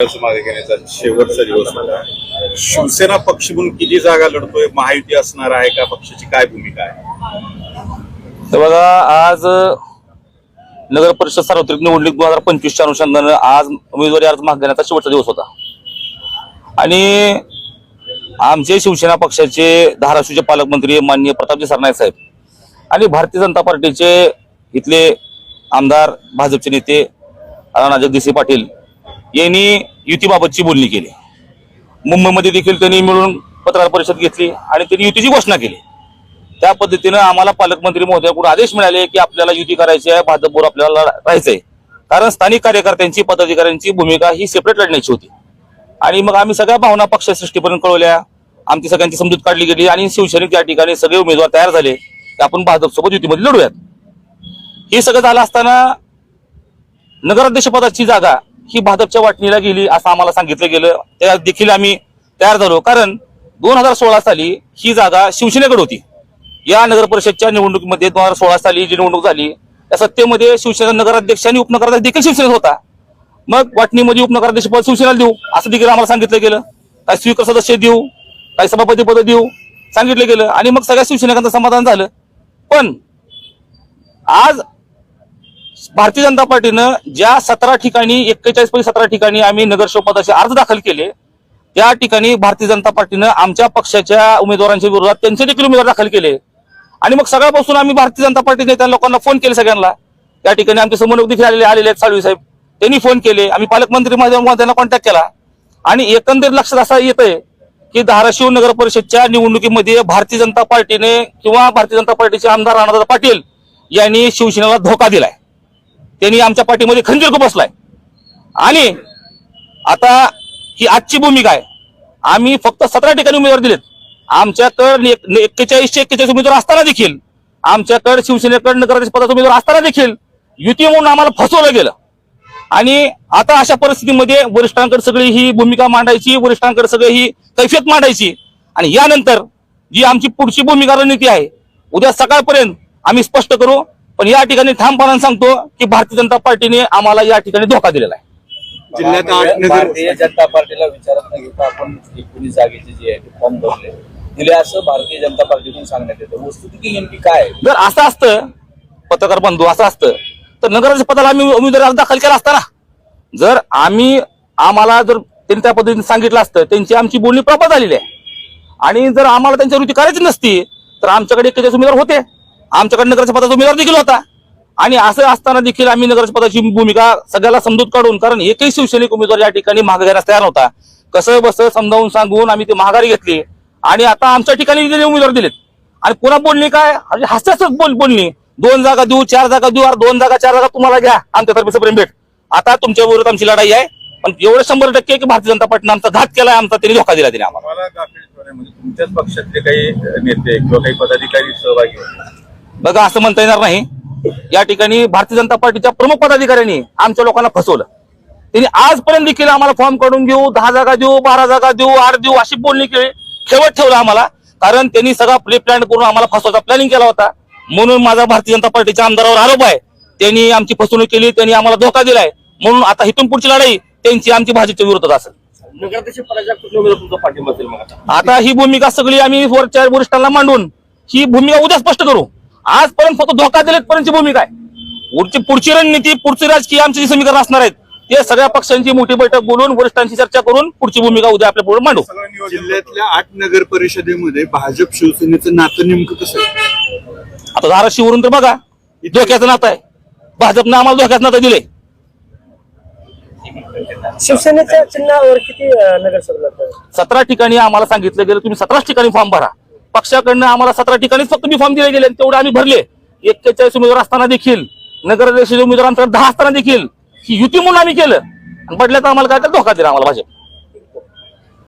मागे घेण्याचा शेवटचा दिवस होता. शिवसेना पक्ष म्हणून किती जागा लढतोय? महायुती असणार आहे का? पक्षाची काय भूमिका आहे? तर बघा आज नगर परिषद सार्वत्रिक निवडणूक दोन हजार पंचवीसच्या अनुषंगानं आज उमेदवारी अर्ज मागण्याचा शेवटचा दिवस होता. आणि आमचे शिवसेना पक्षाचे धाराशिवचे पालकमंत्री माननीय प्रतापजी सरनाईक साहेब आणि भारतीय जनता पार्टीचे इथले आमदार भाजपचे नेते राणा पाटील यांनी युतीबाबतची बोलणी केली. मुंबईमध्ये देखील त्यांनी मिळून पत्रकार परिषद घेतली आणि त्यांनी युतीची घोषणा केली. त्या पद्धतीनं आम्हाला पालकमंत्री महोदयाकडून आदेश मिळाले की आपल्याला युती करायची आहे भाजपवर आपल्याला राहायचंय. कारण स्थानिक कार्यकर्त्यांची पदाधिकाऱ्यांची भूमिका ही सेपरेट लढण्याची होती. आणि मग आम्ही सगळ्या भावना पक्षसृष्टीपर्यंत कळवल्या. आमची सगळ्यांची समजूत काढली गेली आणि शिवसैनिक त्या ठिकाणी सगळे उमेदवार तयार झाले की आपण भाजपसोबत युतीमध्ये लढूयात. हे सगळं झालं असताना नगराध्यक्ष पदाची जागा ही भाजपच्या वाटणीला गेली असं आम्हाला सांगितलं गेलं. त्या देखील आम्ही तयार झालो. कारण दोन हजार सोळा साली ही जागा शिवसेनेकडे होती. या नगर परिषदच्या निवडणुकीमध्ये दोन हजार सोळा साली जी निवडणूक झाली त्या सत्तेमध्ये शिवसेना नगराध्यक्ष आणि उपनगराध्यक्ष देखील शिवसेनेत होता. मग वाटणीमध्ये उपनगराध्यक्ष पद शिवसेनेला देऊ असं देखील आम्हाला सांगितलं गेलं. काही स्वीकार सदस्य देऊ काही सभापती पद देऊ सांगितलं गेलं. आणि मग सगळ्या शिवसेनेकांचं समाधान झालं. पण आज भारतीय जनता पार्टीनं ज्या सतरा ठिकाणी एक्केचाळीस पैकी सतरा ठिकाणी आम्ही नगरसेवक पदाचे अर्ज दाखल केले त्या ठिकाणी भारतीय जनता पार्टीनं आमच्या पक्षाच्या उमेदवारांच्या विरोधात त्यांचे देखील उमेदवार दाखल केले. आणि मग सगळ्यापासून आम्ही भारतीय जनता पार्टीने त्या लोकांना फोन केले सगळ्यांना. त्या ठिकाणी आमचे समन्वयक देखील आलेले आलेले आहेत साळवी साहेब. त्यांनी फोन केले. आम्ही पालकमंत्री महोदय- त्यांना कॉन्टॅक्ट केला. आणि एकंदरीत लक्षात असं येतंय की धाराशिव नगर परिषदच्या निवडणुकीमध्ये भारतीय जनता पार्टीने किंवा भारतीय जनता पार्टीचे आमदार राणादा पाटील यांनी शिवसेनेला धोका दिलाय. त्यांनी आमच्या पाठीमध्ये खंजीर खूप बसलाय. आणि आता ही आजची भूमिका आहे. आम्ही फक्त सतरा ठिकाणी उमेदवार दिलेत. आमच्याकडे एक्केचाळीसशे एक्केचाळीस उमेदवार असताना देखील आमच्याकडे शिवसेनेकडे नगराध्यक्ष पदाचा उमेदवार असताना देखील युती म्हणून आम्हाला फसवलं गेलं. आणि आता अशा परिस्थितीमध्ये वरिष्ठांकडे सगळी ही भूमिका मांडायची वरिष्ठांकडे सगळी ही कैफियत मांडायची. आणि यानंतर जी आमची पुढची भूमिका रणनीती आहे उद्या सकाळपर्यंत आम्ही स्पष्ट करू पण या ठिकाणी ठामपणाने सांगतो की भारतीय जनता पार्टीने आम्हाला या ठिकाणी धोका दिलेला आहे. जिल्ह्यात आठ नगर भारतीय जनता पार्टीला विचारात न घेता आपण एकोणीस जागेचे जे आहे ते फॉर्म भरले. दिले असं भारतीय जनता पार्टीतून सांगण्यात येतं. वस्तुस्थिती नेमकी काय आहे? जर असं असतं पत्रकार बंधू असं असतं तर नगराध्यक्ष पदाला आम्ही उमेदवारी अर्ज दाखल केला असता ना? जर आम्ही आम्हाला जर त्यांनी त्या पद्धतीने सांगितलं असतं त्यांची आमची बोलणी प्रॉपर झालेली आहे. आणि जर आम्हाला त्यांच्या वृत्ती करायची नसती तर आमच्याकडे एकेचाळीस उमेदवार होते. आमच्याकडे नगराध्यक्ष पदाचा उमेदवार देखील होता. आणि असं असताना देखील आम्ही नगराध्यक्ष पदाची भूमिका सगळ्याला समजूत काढून कारण एकही शिवसैनिक उमेदवार या ठिकाणी मागे घेण्यास तयार होता कसं बसं समजावून सांगून आम्ही ते महागारी घेतली. आणि आता आमच्या ठिकाणी उमेदवार दिलेत. आणि पुन्हा बोलणी काय? म्हणजे बोल बोलणी दोन जागा देऊ चार जागा देऊ दोन जागा चार जागा तुम्हाला घ्या. आमच्यातर्फे सप्रेम भेट. आता तुमच्या विरोधात आमची लढाई आहे. पण एवढं शंभर टक्के की भारतीय जनता पार्टीने आमचा घात केला आमचा त्यांनी धोका दिला तिने आम्हाला. म्हणजे तुमच्याच पक्षातले काही नेते किंवा काही पदाधिकारी सहभागी होते. बघा असं म्हणता येणार नाही. या ठिकाणी भारतीय जनता पार्टीच्या प्रमुख पदाधिकाऱ्यांनी आमच्या लोकांना फसवलं. त्यांनी आजपर्यंत देखील आम्हाला फॉर्म काढून देऊ दहा जागा देऊ बारा जागा देऊ आठ देऊ अशी बोलणी केली. ठेवत ठेवलं आम्हाला कारण त्यांनी सगळा प्ले प्लॅन करून आम्हाला फसवायचा प्लॅनिंग केला होता. म्हणून माझा भारतीय जनता पार्टीच्या आमदारावर आरोप आहे. त्यांनी आमची फसवणूक केली त्यांनी आम्हाला धोका दिलाय. म्हणून आता इथून पुढची लढाई त्यांची आमची भाजपच्या विरोधात असेल. आता ही भूमिका सगळी आम्ही वरच्या वरिष्ठांना मांडून ही भूमिका उद्या स्पष्ट करू. आजपर्यंत फक्त धोका दिलेत पर्यंतची भूमिका आहे पुढची पुढची रणनीती पुढची राजकीय आमची जी समीकरण असणार आहेत ते सगळ्या पक्षांची मोठी बैठक बोलून वरिष्ठांची चर्चा करून पुढची भूमिका उद्या आपल्या पुढे मांडू. जिल्ह्यातल्या आठ नगर परिषदेमध्ये भाजप शिवसेनेचं नातं नेमकं कसं आहे? आता धाराशिवरून तर बघा धोक्याचं नातं आहे. भाजपनं आम्हाला धोक्याचं नातं दिले शिवसेनेच्या चिन्हावर किती नगरसेवक? सतरा ठिकाणी आम्हाला सांगितलं गेलं तुम्ही सतराच ठिकाणी फॉर्म भरा. पक्षाकडनं आम्हाला सतरा ठिकाणीच फक्त मी फॉर्म दिले गेले आणि तेवढे आम्ही भरले. एक्केचाळीस उमेदवार असताना देखील नगराध्यक्ष उमेदवार दहा असताना देखील ही युती म्हणून आम्ही केलं. आणि बदल्यात आम्हाला काय तर धोका दिला आम्हाला भाजप.